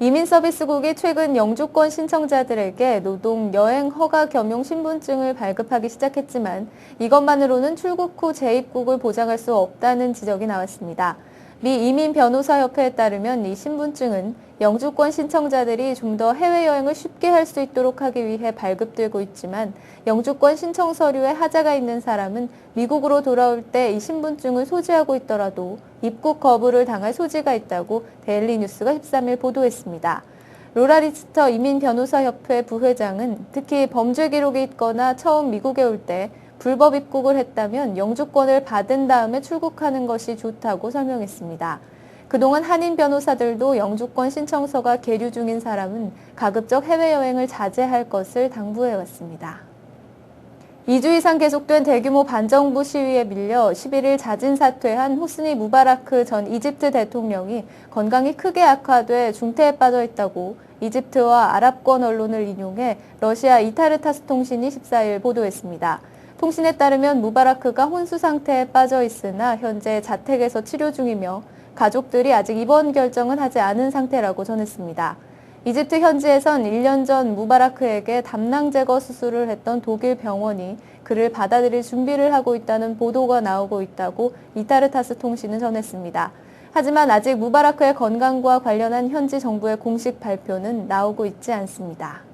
이민서비스국이 최근 영주권 신청자들에게 노동, 여행, 허가 겸용 신분증을 발급하기 시작했지만 이것만으로는 출국 후 재입국을 보장할 수 없다는 지적이 나왔습니다. 미 이민 변호사 협회에 따르면 이 신분증은 영주권 신청자들이 좀 더 해외여행을 쉽게 할 수 있도록 하기 위해 발급되고 있지만 영주권 신청 서류에 하자가 있는 사람은 미국으로 돌아올 때 이 신분증을 소지하고 있더라도 입국 거부를 당할 소지가 있다고 데일리 뉴스가 13일 보도했습니다. 로라 리스터 이민 변호사 협회 부회장은 특히 범죄 기록이 있거나 처음 미국에 올때 불법 입국을 했다면 영주권을 받은 다음에 출국하는 것이 좋다고 설명했습니다. 그동안 한인 변호사들도 영주권 신청서가 계류 중인 사람은 가급적 해외여행을 자제할 것을 당부해왔습니다. 2주 이상 계속된 대규모 반정부 시위에 밀려 11일 자진 사퇴한 호스니 무바라크 전 이집트 대통령이 건강이 크게 악화돼 중태에 빠져 있다고 이집트와 아랍권 언론을 인용해 러시아 이타르타스 통신이 14일 보도했습니다. 통신에 따르면 무바라크가 혼수 상태에 빠져 있으나 현재 자택에서 치료 중이며 가족들이 아직 입원 결정은 하지 않은 상태라고 전했습니다. 이집트 현지에선 1년 전 무바라크에게 담낭 제거 수술을 했던 독일 병원이 그를 받아들일 준비를 하고 있다는 보도가 나오고 있다고 이타르타스 통신은 전했습니다. 하지만 아직 무바라크의 건강과 관련한 현지 정부의 공식 발표는 나오고 있지 않습니다.